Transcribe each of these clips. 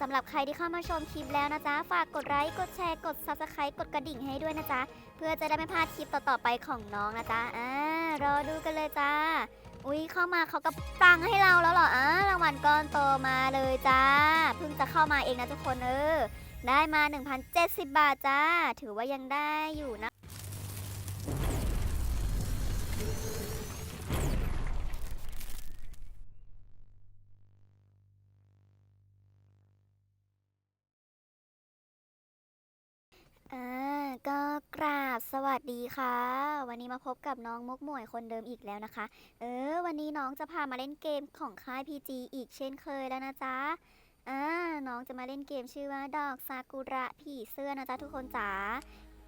สำหรับใครที่เข้ามาชมคลิปแล้วนะจ๊ะ ฝากกดไลค์ กดแชร์ กด subscribe กดกระดิ่งให้ด้วยนะจ๊ะ เพื่อจะได้ไม่พลาดคลิปต่อๆไปของน้องนะจ๊ะ อ่ารอดูกันเลยจ้า อุ้ยเข้ามาเขาก็ปังให้เราแล้วเหรอ อ่ารางวัลก้อนโตมาเลยจ้า เพิ่งจะเข้ามาเองนะทุกคนเออ ได้มา 1,070 บาทจ้า ถือว่ายังได้อยู่นะ อ่าก็กราบสวัสดีค่ะ วันนี้มาพบกับน้องมุกหมวยคนเดิมอีกแล้วนะคะ เออ วันนี้น้องจะพามาเล่นเกมของค่าย PG อีกเช่นเคยแล้วนะจ๊ะอ่าน้องจะมาเล่นเกมชื่อว่าดอกซากุระผีเสื้อนะจ๊ะทุกคนจ๋า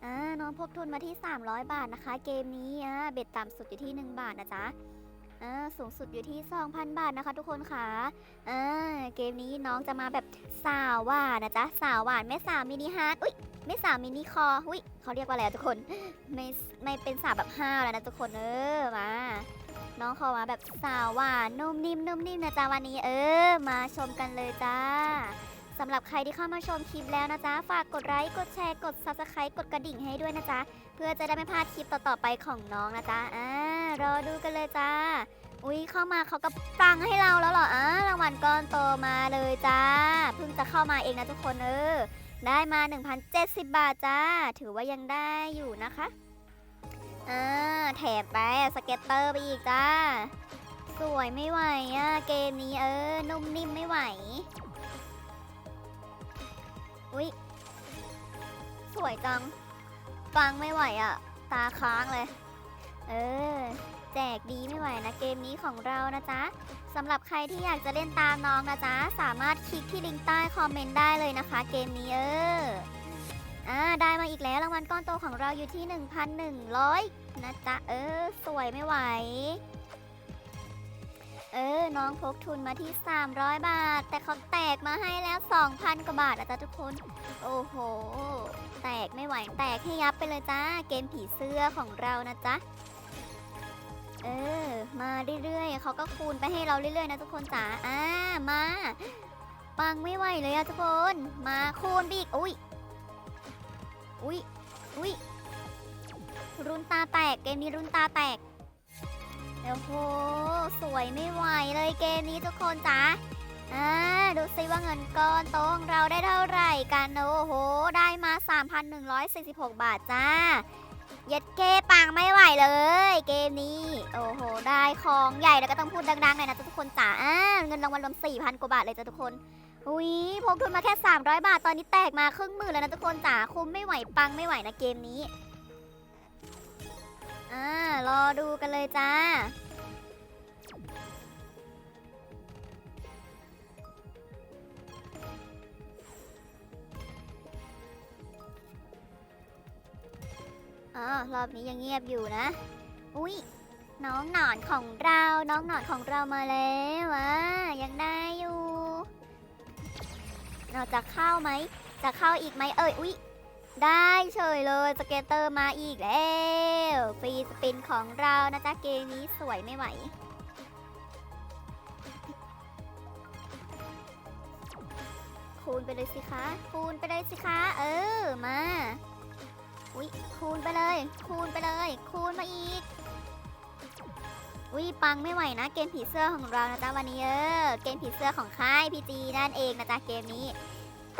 อ่าน้องพกทุนมาที่ 300 บาทนะคะ เกมนี้อ่าเบ็ดต่ำสุดอยู่ที่ 1 บาทนะจ๊ะอ่าสูงสุดอยู่ที่ 2,000 บาทนะคะ ทุกคนค่ะอ่าเกมนี้น้องจะมาแบบสาวหวานนะจ๊ะสาวหวานแม่สาวมินิฮาร์ดอุ้ย ไม่สาวมินิคอหุ้ยเขาเรียกว่าอะไรทุกคน ไม่ไม่เป็นสาวแบบห้าวแล้วนะทุกคนเออมาน้องขามาแบบสาวหวานนุ่มนิ่มนุ่มนิ่มนะจ๊ะวันนี้เออ มาชมกันเลยจ้าสำหรับใครที่เข้ามาชมคลิปแล้วนะจ๊ะ ฝากกดไลค์กดแชร์กด subscribe กดกระดิ่งให้ด้วยนะจ๊ะ เพื่อจะได้ไม่พลาดคลิปต่อๆไปของน้องนะจ๊ะอ่ารอดูกันเลยจ้าอุ้ยเข้ามาเขาก็ปังให้เราแล้วเหรออ่ารางวัลก้อนโตมาเลยจ้าเพิ่งจะเข้ามาเองนะทุกคนเออ ได้มา 1,070 บาทจ้า ถือว่ายังได้อยู่นะคะอ่าแถมไปสเก็ตเตอร์ไปอีกจ้า สวยไม่ไหวอะ เกมนี้เออ นุ่มนิ่มไม่ไหว อุ๊ย สวยจัง ฟังไม่ไหวอะ ตาค้างเลย เออ แจกดีไม่ไหวนะเกมนี้ของเรานะจ๊ะสำหรับใครที่อยากจะเล่นตามน้องนะจ๊ะสามารถคลิกที่ลิงก์ใต้คอมเมนต์ได้เลยนะคะ เกมนี้เอออ่าได้มาอีกแล้วรางวัลก้อนโตของเราอยู่ที่ 1,100 นะจ๊ะเออ สวยไม่ไหว เออ น้องพกทุนมาที่ 300 บาท แต่เขาแตกมาให้แล้ว 2,000 กว่าบาทนะจ๊ะทุกคน โอ้โห แตกไม่ไหว แตกให้ยับไปเลยจ้า เกมผีเสื้อของเรานะจ๊ะ เออ มาเรื่อยๆเขาก็คูณไปให้เราเรื่อยๆนะทุกคนจ๋าอ่ามาปังไม่ไหวเลยอะทุกคน มาคูณไปอีกอุ้ยอุ้ยอุ้ยรุนตาแตกเกมนี้รุนตาแตกโอ้โหสวยไม่ไหวเลยเกมนี้ทุกคนจ๋าอ่าดูซิว่าเงินก้อนโตของเราได้เท่าไหร่กันโอ้โห ได้มา 3,146 บาทจ้า เย็ดเกปังไม่ไหวเลย เกมนี้ โอ้โห ได้ของใหญ่แล้วก็ต้องพูดดังๆหน่อยนะทุกคนจ๋าอ่าเงินรางวัลรวม4,000 กว่าบาทเลยจ้ะทุกคนอุ้ยพกทุนมาแค่ 300 บาทตอนนี้แตกมาครึ่งหมื่นแล้วนะทุกคนจ๋าคุ้มไม่ไหวปังไม่ไหวนะเกมนี้อ่ารอดูกันเลยจ้า อ๋อรอบนี้ยังเงียบอยู่นะ อุ้ยน้องหนอนของเรา น้องหนอนของเรามาแล้วอะยังได้อยู่ เราจะเข้าไหม จะเข้าอีกไหมเอ่ย อุ้ยได้เฉยเลยสเกตเตอร์มาอีกแล้วฟรีสปินของเรานะจ๊ะเกมนี้สวยไม่ไหวคูณไปเลยสิคะ คูณไปเลยสิคะ เออ มา คูณไปเลย คูณไปเลย คูณมาอีกอุ๊ยปังไม่ไหวนะ เกมผีเสื้อของเรานะจ๊ะวันนี้เออเกมผีเสื้อของค่ายพีจีนั่นเองนะจ๊ะเกมนี้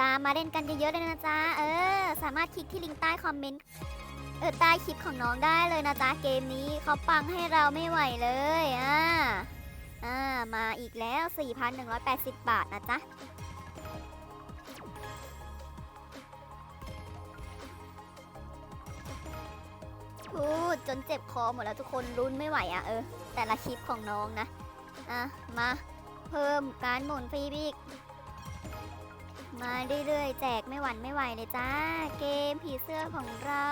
ตามมาเล่นกันเยอะๆเลยนะจ๊ะเออ สามารถคลิกที่ลิงก์ใต้คอมเมนต์เออใต้คลิปของน้องได้เลยนะจ๊ะเกมนี้เขาปังให้เราไม่ไหวเลยอ่าอ่ามาอีกแล้ว 4,180 บาทนะจ๊ะ พูดจนเจ็บคอหมดแล้วทุกคนรุ้นไม่ไหวอะ่ะเออ แต่ละคลิปของน้องนะ อะ มาเพิ่มการหมุนฟรีอีกมาเรื่อยๆ แจกไม่หวั่นไม่ไหวเลยจ้า เกมผีเสื้อของเรา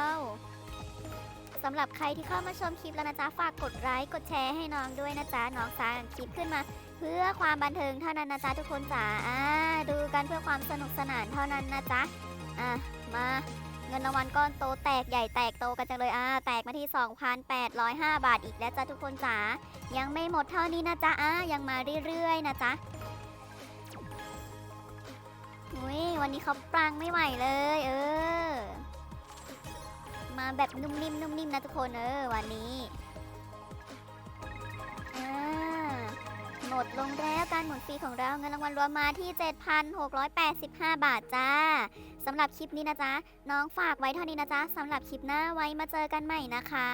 สำหรับใครที่เข้ามาชมคลิปแล้วนะจ๊ะ ฝากกดไลค์กดแชร์ให้น้องด้วยนะจ๊ะ น้องสร้างคลิปขึ้นมา เพื่อความบันเทิงเท่านั้นนะจ๊ะทุกคนจ๋าอ่าดูกันเพื่อความสนุกสนานเท่านั้นนะจ๊ะ อะ มา เงินรางวัลก้อนโตแตกใหญ่แตกโตกันจังเลยอ่าแตกมาที่ 2,805 บาทอีกแล้วจ้ะทุกคนจ๋ายังไม่หมดเท่านี้นะจ๊ะอ่ายังมาเรื่อยๆนะจ๊ะวันนี้เขาปรางไม่ไหวเลย เออ มาแบบนุ่มนิ่มนุ่มนิ่มนะทุกคนเออวันนี้ หมดลงแล้วการหมุนฟรีของเราเงินรางวัลรวมมาที่ 7,685 บาทจ้าสำหรับคลิปนี้นะจ๊ะ น้องฝากไว้เท่านี้นะจ๊ะสำหรับคลิปหน้าไว้มาเจอกันใหม่นะคะ